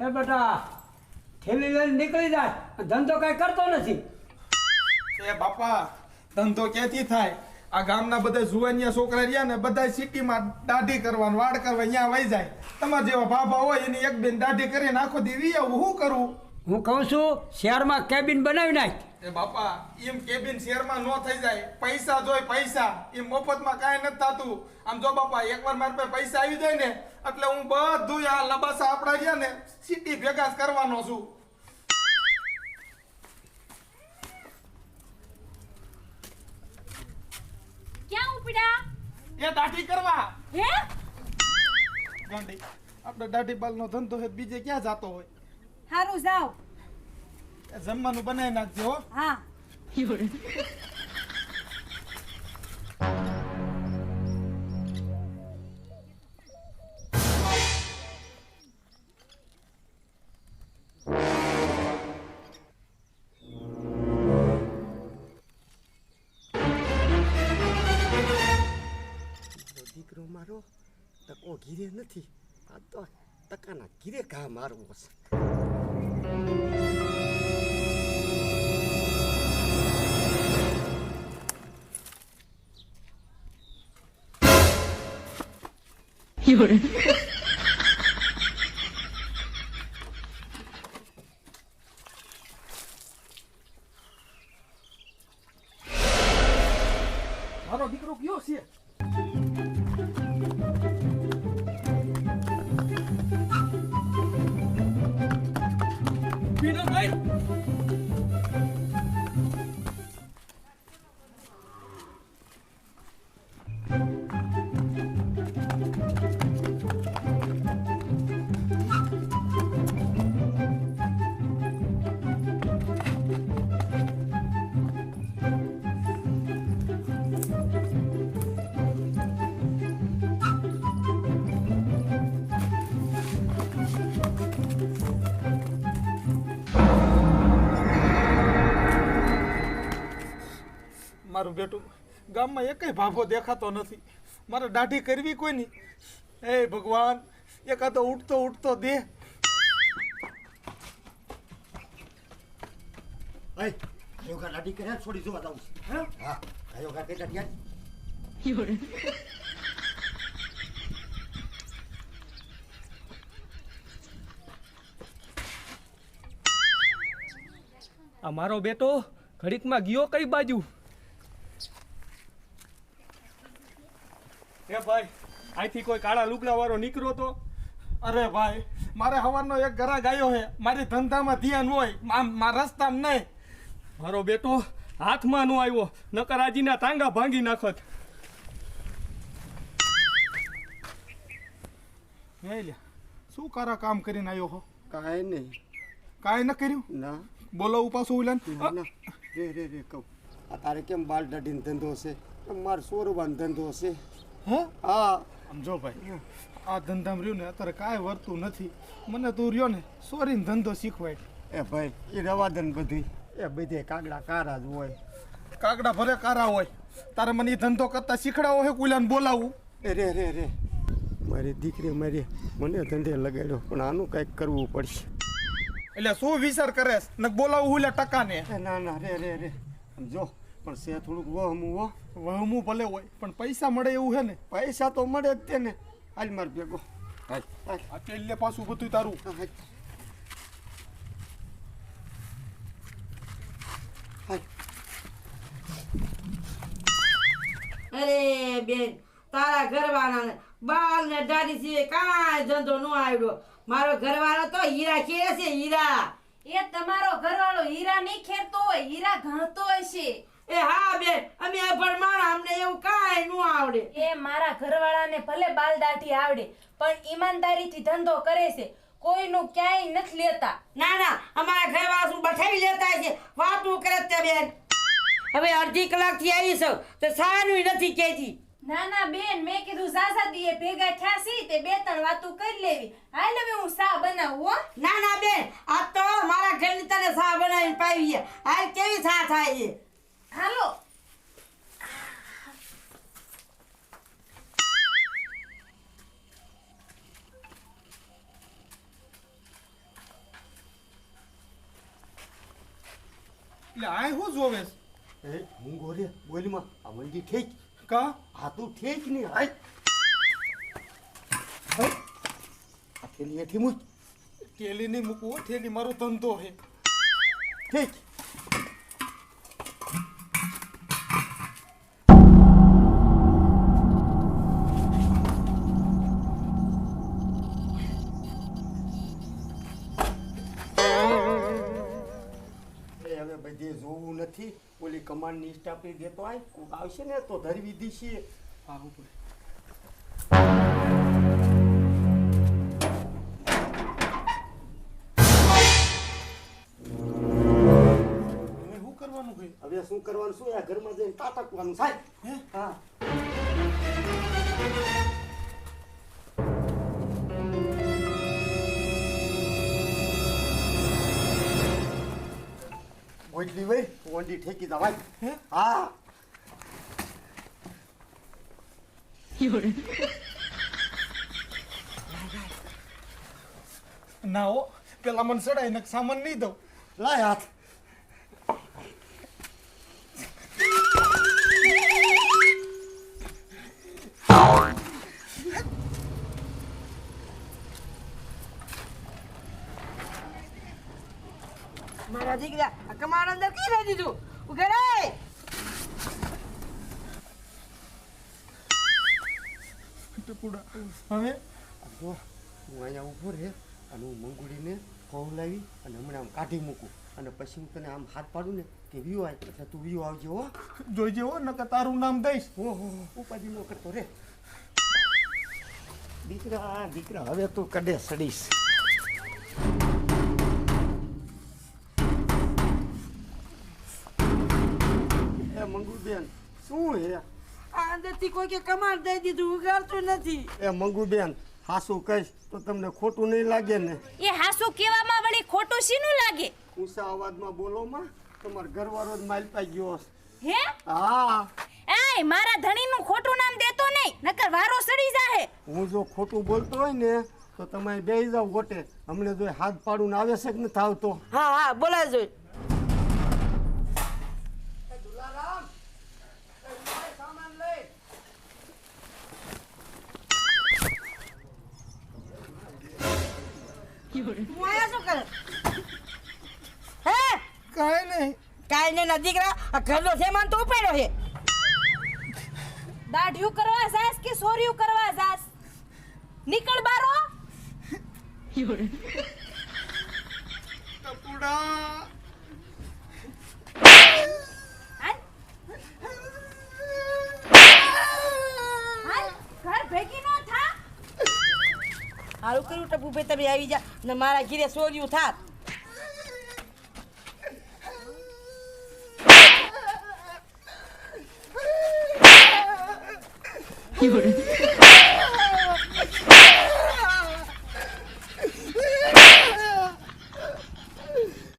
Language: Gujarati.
એ બેટા થેલી લઈને નીકળી જાય ધંધો કઈ કરતો નથી. એ બાપા ધંધો ક્યાંથી થાય? આ ગામના બધા જુવાનિયા છોકરા રહ્યા ને બધા સિટીમાં દાઢી કરવાનું વાડ કરવા અહીંયા વહી જાય. તમારા જેવા બાબા હોય એની એક બેન દાઢી કરીને આખો દી વી આવું શું કરું? હું કહું છું શહેરમાં કેબિન બનાવી નાખ. એ બાપા એમ કેબિન શહેરમાં ન થઈ જાય. પૈસા જોઈ પૈસા. એ મફતમાં કાંઈ નથી થતું. આમ જો બાપા એકવાર મારા પાસે પૈસા આવી જાય ને એટલે હું બધું આ લબાસા આપણા રહ્યા ને સિટી ભેગા જ કરવાનો છું. ક્યાં ઉપડ્યા એ દાઢી કરવા. હે? ગાંડી આપણે દાઢી બાલનો ધંધો છે બીજે ક્યાં જાતો હોય? હારું જાવ જમવાનું બનાવી નાખજો હો. ઘીરે નથી આ તો તકાના ઘીરે ઘા મારવો છે મારો દીકરો કયો છે મારું બેટું ગામમાં એકય ભાગો દેખાતો નથી. મારે દાઢી કરવી કોઈ નહીં હે ભગવાન એકાદો ઉઠતો ઉઠતો દે. કયો દાઢી કર્યા છોડી જોવા જાઉં છું. હા? કયો ઘા કઈ આ મારો બેટો ઘડીકમાં ગયો કઈ બાજુ? હે ભાઈ અહીંથી કોઈ કાળા લુગડા વાળો નીકળ્યો તો? અરે ભાઈ મારે હવાનો એક ગરા ગાયો હે મારી ધંધામાં ધ્યાન હોય આમ મારા રસ્તામાં નહીં. મારો બેટો હાથમાં નો આવ્યો નકર આજીના તાંગા ભાંગી નાખત. શું કારા કામ કરીને આવ્યો હો? કાંઈ નહીં. કાંઈ ન કર્યું? ના. બોલો ઉપાસો ઉલન. ના, ના. રે રે રે કહું. આ તારે કેમ બાલ દાઢીનો ધંધો છે? કેમ સોરવાનો ધંધો છે. હે? હા. આમ જો ભાઈ આ ધંધામાં રહ્યું ને અત્યારે કાંઈ વર્તું નથી. મને તું રહ્યો ને સોરી ધંધો શીખવાય. એ ભાઈ એ રવાદન બધી. એ બધે કાગડા કારા જ હોય. કાગડા ભલે કારા હોય તારે મને એ ધંધો કરતા શીખડાવો હે કુલાને બોલાવું. એ રે રે રે. મારી દીકરી મારી મને ધંધે લગાડ્યો પણ આનું કંઈક કરવું પડશે. એટલે શું વિચાર કરે ને બોલાવું હુલે ટકાને? ના ના રે રે રે. જો. પણ છે થોડુંક વહમું હો વહમું ભલે હોય પણ પૈસા મળે એવું હે ને? પૈસા તો મળે જ તેને હાલ માર ભેગો. આ પાછું બધું તારું. અરે બેન તારા ઘરવાળાને બાલ ને દાઢી સિવાય કાંઈ ધંધો ન આવ્યો મારો ઘરવાળો તો હીરા ખેરે છે હીરા. એ તમારો ઘરવાળો હીરા નહીં ખેરતો હોય હીરા ગણતો હશે. એ હા બેન અમે અભણ માણા અમને એવું કાંઈ ન આવડે. એ મારા ઘરવાળાને ભલે બાલ દાઢી આવડે પણ ઈમાનદારીથી ધંધો કરે છે. કોઈનું ક્યાંય નથી લેતા. ના ના અમારા ઘરવાળા શું બઠાઈ લેતા છે? વાતું કરે તે બેન. હવે અડધી કલાકથી આવી છું તો સારું નથી કહેતી. ના ના બેન મેં કીધું સાસાદીએ ભેગા થયા છે તે બે ત્રણ વાતું કરી લેવી. હાલ હવે હું સા બનાવું હો. ના ના બેન આ તો મારા ઘરની તને સા બનાવીને પાવી હાલ કેવી સા થાય છે? Hallo! એટલે આ શું જોવે એ હું ગોરે બોલીમાં આ મંજી ઠીક. કા? આ તું ઠીક નહીં હાય. આ થેલી એથી મૂક થેલી નહીં મૂકવું થેલી મારો ધંધો હે. ઠીક. નથી ઓલી કમાન્ડની સ્ટાફી દેતો આય કોક આવશે ને તો ધરી દીશીએ સારું પડે હવે શું કરવાનું હવે શું કરવાનું શું આ ઘરમાં જઈને તાતકવાનું સાહેબ. હે? હા ઓટલી વઈ ઓંડી ઠેકી દા ભાઈ. હા? હા. ના ઓ પેલા મને સડાઈને સામાન નહીં દઉં. લાય હાથ. મારા દીકરા આ કમાડ અંદર કી રહી દીધું? ઉઘે રે ટપુડા હવે? જો હું અહીંયા ઊભો રહે અને હું મંગુડીને કહું લાવી અને હમણાં આમ કાઢી મૂકું. અને પછી હું તને આમ હાથ પાડું ને કે વ્યૂ આવે એટલે તું વ્યૂ આવજે હો. જોઈજે હો નકર તારું નામ દઈશ હો હો. ઉપાધિ ન કરતો રે. દીકરા દીકરા હવે તું કડે સડીશ. મંગુબેન શું હે? આ અંદરથી કોઈ કે કમાડ દઈ દીધું ઉગાડતું નથી. એ મંગુબેન હાસુ કહીશ તો તમને ખોટું નહીં લાગે ને? એ હાસુ કેવામાં વળી ખોટું શીનું લાગે? ઊંચા અવાજમાં બોલો માં તમાર ઘરવાળો જ માલ પાઈ ગયો હે? હા. એય મારા ધણીનું ખોટું નામ દેતો નહીં નકર વારો સડી જાહે. હું જો ખોટું બોલતો હોય ને તો તમે બેસી જાવ ગોટે હમણે જો હાથ પાડું ને આવે છે કે નથી આવતો? હા હા બોલાય જોઈ હું શું કરે? હે? કાંઈ નહીં. કાઈ નહીં ના દીકરા આ ઘરનો સામાન તો ઉપાડ્યો છે. દાઢિયું કરવા જાસ કે સોરિયું કરવા જાસ? નીકળ બારો. ટપુડા ભાઈ તમે આવી જા. ને મારા ઘીરે સોર્યું થાત.